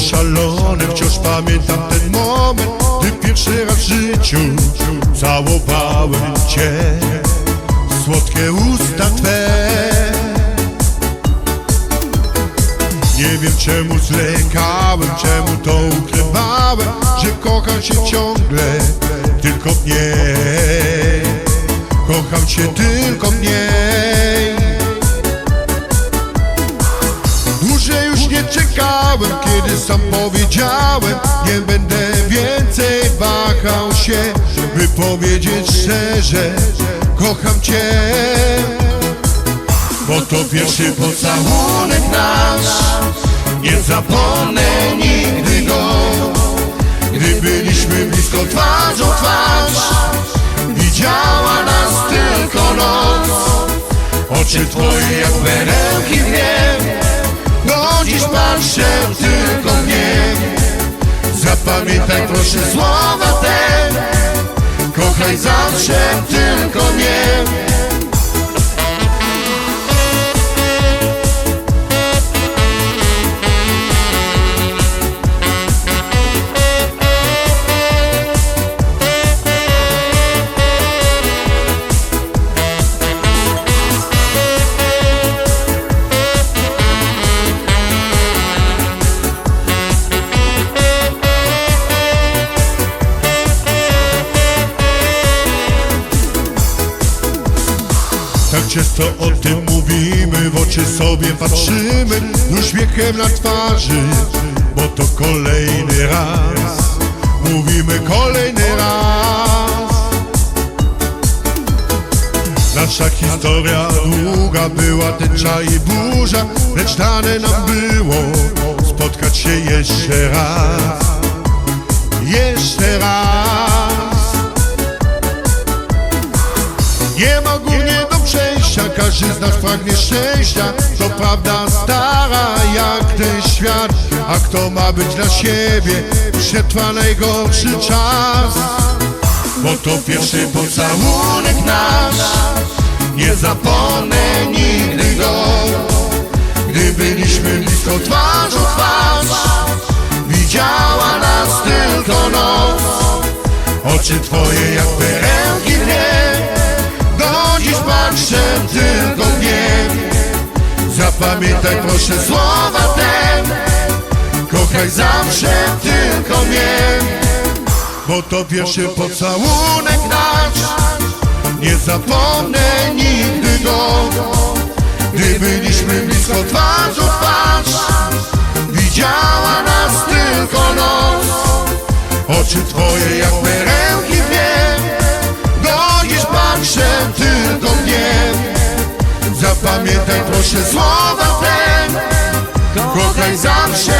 szalony Wciąż pamiętam ten moment Gdy pierwszy raz w życiu Całowałem cię. Słodkie usta Twe. Nie wiem czemu zlekałem, czemu to ukrywałem Że kocham cię ciągle, tylko w niej Kocham cię tylko w kiedy sam powiedziałem Nie będę więcej wahał się By powiedzieć szczerze, kocham cię. Bo to pierwszy pocałunek nasz Nie zapomnę nigdy go. Gdy byliśmy blisko twarzą twarz Widziała nas tylko noc. Oczy twoje jak perełki w No dziś patrzę tylko w nie Zapamiętaj proszę słowa te. Kochaj zawsze tylko mnie Tak często o tym mówimy, w oczy sobie patrzymy Uśmiechem na twarzy, bo to kolejny raz. Mówimy kolejny raz. Nasza historia długa była tęcza i burza Lecz dane nam było spotkać się jeszcze raz. Jeszcze raz Nie ma gór nie do przejścia, każdy z nas pragnie szczęścia. To prawda stara jak ten świat A kto ma być dla siebie, przetrwa najgorszy czas? Bo to pierwszy pocałunek nasz Nie zapomnę nigdy go. Gdy byliśmy blisko twarzą twarz Widziała nas tylko noc. Oczy twoje jak perełki Zapamiętaj proszę słowa te. Kochaj zawsze tylko mnie. Bo to pierwszy pocałunek nasz. Nie zapomnę nigdy go. Gdy byliśmy blisko twarzą w twarz Widziała nas tylko noc. Oczy twoje jak perełki w niebie do dziś patrzę tylko Zapamiętaj proszę słowa te. Kochaj zawsze